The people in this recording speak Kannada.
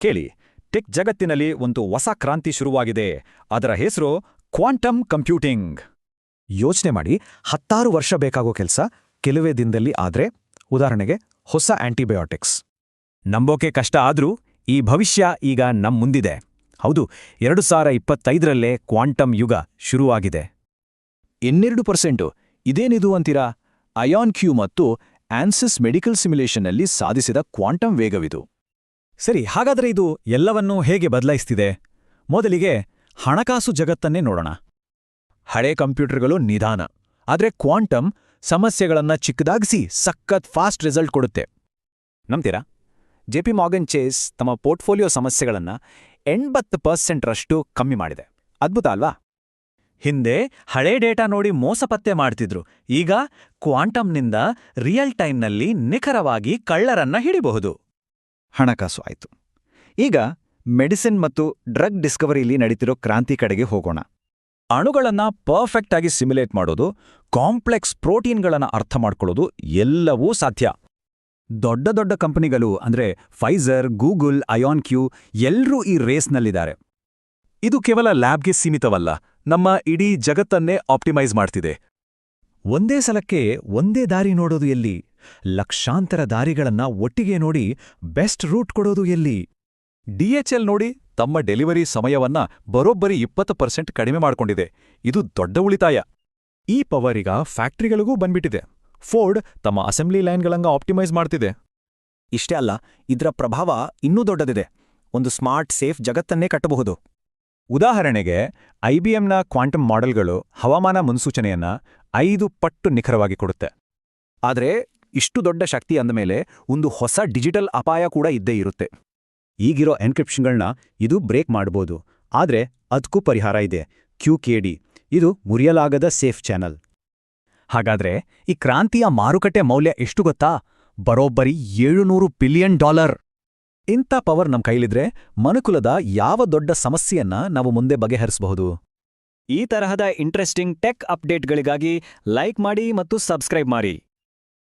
ಕೇಳಿ, ಟೆಕ್ ಜಗತ್ತಿನಲ್ಲಿ ಒಂದು ಹೊಸ ಕ್ರಾಂತಿ ಶುರುವಾಗಿದೆ. ಅದರ ಹೆಸರು ಕ್ವಾಂಟಮ್ ಕಂಪ್ಯೂಟಿಂಗ್. ಯೋಚನೆ ಮಾಡಿ, ಹತ್ತಾರು ವರ್ಷ ಬೇಕಾಗೋ ಕೆಲಸ, ಕೆಲವೇ ದಿನದಲ್ಲಿ ಆದ್ರೆ, ಉದಾಹರಣೆಗೆ, ಹೊಸ ಆಂಟಿಬಯೋಟಿಕ್ಸ್. ನಂಬೋಕೆ ಕಷ್ಟ ಆದ್ರೂ, ಈ ಭವಿಷ್ಯ ಈಗ ನಮ್ಮ ಮುಂದಿದೆ. ಹೌದು, ಎರಡು ಸಾವಿರ ಇಪ್ಪತ್ತೈದರಲ್ಲೇ ಕ್ವಾಂಟಮ್ ಯುಗ ಶುರುವಾಗಿದೆ. ಇನ್ನೆರಡು ಪರ್ಸೆಂಟು, ಇದೇನಿದು ಅಂತೀರಾ? ಅಯಾನ್ ಕ್ಯೂ ಮತ್ತು ಆನ್ಸಿಸ್ ಮೆಡಿಕಲ್ ಸಿಮ್ಯುಲೇಷನ್ನಲ್ಲಿ ಸಾಧಿಸಿದ ಕ್ವಾಂಟಮ್ ವೇಗವಿದು. ಸರಿ, ಹಾಗಾದ್ರೆ ಇದು ಎಲ್ಲವನ್ನೂ ಹೇಗೆ ಬದಲಾಯಿಸ್ತಿದೆ? ಮೊದಲಿಗೆ ಹಣಕಾಸು ಜಗತ್ತನ್ನೇ ನೋಡೋಣ. ಹಳೆ ಕಂಪ್ಯೂಟರ್ಗಳು ನಿಧಾನ, ಆದರೆ ಕ್ವಾಂಟಮ್ ಸಮಸ್ಯೆಗಳನ್ನ ಚಿಕ್ಕದಾಗಿಸಿ ಸಖತ್ ಫಾಸ್ಟ್ ರಿಸಲ್ಟ್ ಕೊಡುತ್ತೆ. ನಂಬ್ತೀರಾ? ಜೆಪಿ ಮಾರ್ಗನ್ ಚೇಸ್ ತಮ್ಮ ಪೋರ್ಟ್ಫೋಲಿಯೋ ಸಮಸ್ಯೆಗಳನ್ನ ಎಂಬತ್ತು ಪರ್ಸೆಂಟ್ರಷ್ಟು ಕಮ್ಮಿ ಮಾಡಿದೆ. ಅದ್ಭುತ ಅಲ್ವಾ? ಹಿಂದೆ ಹಳೆ ಡೇಟಾ ನೋಡಿ ಮೋಸ ಪತ್ತೆ ಮಾಡ್ತಿದ್ರು. ಈಗ ಕ್ವಾಂಟಮ್ನಿಂದ ರಿಯಲ್ ಟೈಮ್ನಲ್ಲಿ ನಿಖರವಾಗಿ ಕಳ್ಳರನ್ನ ಹಿಡಿಬಹುದು. ಹಣಕಾಸು ಆಯಿತು. ಈಗ ಮೆಡಿಸಿನ್ ಮತ್ತು ಡ್ರಗ್ ಡಿಸ್ಕವರಿಲಿ ನಡೀತಿರೋ ಕ್ರಾಂತಿ ಕಡೆಗೆ ಹೋಗೋಣ. ಅಣುಗಳನ್ನ ಪರ್ಫೆಕ್ಟ್ ಆಗಿ ಸಿಮ್ಯುಲೇಟ್ ಮಾಡೋದು, ಕಾಂಪ್ಲೆಕ್ಸ್ ಪ್ರೋಟೀನ್ಗಳನ್ನು ಅರ್ಥ ಮಾಡ್ಕೊಳ್ಳೋದು ಎಲ್ಲವೂ ಸಾಧ್ಯ. ದೊಡ್ಡ ದೊಡ್ಡ ಕಂಪನಿಗಳು ಅಂದ್ರೆ ಫೈಸರ್, ಗೂಗಲ್ ಅಯಾನ್ ಕ್ಯೂ ಎಲ್ಲರೂ ಈ ರೇಸ್ನಲ್ಲಿದ್ದಾರೆ. ಇದು ಕೇವಲ ಲ್ಯಾಬ್ಗೆ ಸೀಮಿತವಲ್ಲ, ನಮ್ಮ ಇಡೀ ಜಗತ್ತನ್ನೇ ಆಪ್ಟಿಮೈಸ್ ಮಾಡ್ತಿದೆ. ಒಂದೇ ಸಲಕ್ಕೆ ಒಂದೇ ದಾರಿ ನೋಡೋದು ಎಲ್ಲಿ? ಲಕ್ಷಾಂತರ ದಾರಿಗಳನ್ನ ಒಟ್ಟಿಗೆ ನೋಡಿ ಬೆಸ್ಟ್ ರೂಟ್ ಕೊಡೋದು ಎಲ್ಲಿ? ಡಿಎಚ್ಎಲ್ ನೋಡಿ ತಮ್ಮ ಡೆಲಿವರಿ ಸಮಯವನ್ನ ಬರೋಬ್ಬರಿ ಇಪ್ಪತ್ತು ಪರ್ಸೆಂಟ್ ಕಡಿಮೆ ಮಾಡ್ಕೊಂಡಿದೆ. ಇದು ದೊಡ್ಡ ಉಳಿತಾಯ. ಈ ಪವರ್ ಈಗ ಫ್ಯಾಕ್ಟ್ರಿಗಳಿಗೂ ಬಂದ್ಬಿಟ್ಟಿದೆ. ಫೋರ್ಡ್ ತಮ್ಮ ಅಸೆಂಬ್ಲಿ ಲೈನ್ಗಳಂಗ ಆಪ್ಟಿಮೈಸ್ ಮಾಡ್ತಿದೆ. ಇಷ್ಟೇ ಅಲ್ಲ, ಇದರ ಪ್ರಭಾವ ಇನ್ನೂ ದೊಡ್ಡದಿದೆ. ಒಂದು ಸ್ಮಾರ್ಟ್, ಸೇಫ್ ಜಗತ್ತನ್ನೇ ಕಟ್ಟಬಹುದು. ಉದಾಹರಣೆಗೆ ಐಬಿಎಂನ ಕ್ವಾಂಟಮ್ ಮಾಡೆಲ್ಗಳು ಹವಾಮಾನ ಮುನ್ಸೂಚನೆಯನ್ನ ಐದು ಪಟ್ಟು ನಿಖರವಾಗಿ ಕೊಡುತ್ತೆ. ಆದ್ರೆ ಇಷ್ಟು ದೊಡ್ಡ ಶಕ್ತಿ ಅಂದಮೇಲೆ ಒಂದು ಹೊಸ ಡಿಜಿಟಲ್ ಅಪಾಯ ಕೂಡ ಇದ್ದೇ ಇರುತ್ತೆ. ಈಗಿರೋ ಎನ್ಕ್ರಿಪ್ಷನ್ಗಳನ್ನ ಇದು ಬ್ರೇಕ್ ಮಾಡ್ಬೋದು. ಆದ್ರೆ ಅದಕ್ಕೂ ಪರಿಹಾರ ಇದೆ. ಕ್ಯೂ ಇದು ಮುರಿಯಲಾಗದ ಸೇಫ್ ಚಾನಲ್. ಹಾಗಾದ್ರೆ ಈ ಕ್ರಾಂತಿಯ ಮಾರುಕಟ್ಟೆ ಮೌಲ್ಯ ಎಷ್ಟು ಗೊತ್ತಾ? ಬರೋಬ್ಬರಿ ಏಳುನೂರು ಬಿಲಿಯನ್ ಡಾಲರ್. ಇಂಥ ಪವರ್ ನಮ್ಮ ಕೈಲಿದ್ರೆ ಮನುಕುಲದ ಯಾವ ದೊಡ್ಡ ಸಮಸ್ಯೆಯನ್ನ ನಾವು ಮುಂದೆ ಬಗೆಹರಿಸಬಹುದು? ಈ ತರಹದ ಇಂಟ್ರೆಸ್ಟಿಂಗ್ ಟೆಕ್ ಅಪ್ಡೇಟ್ಗಳಿಗಾಗಿ ಲೈಕ್ ಮಾಡಿ ಮತ್ತು ಸಬ್ಸ್ಕ್ರೈಬ್ ಮಾಡಿ.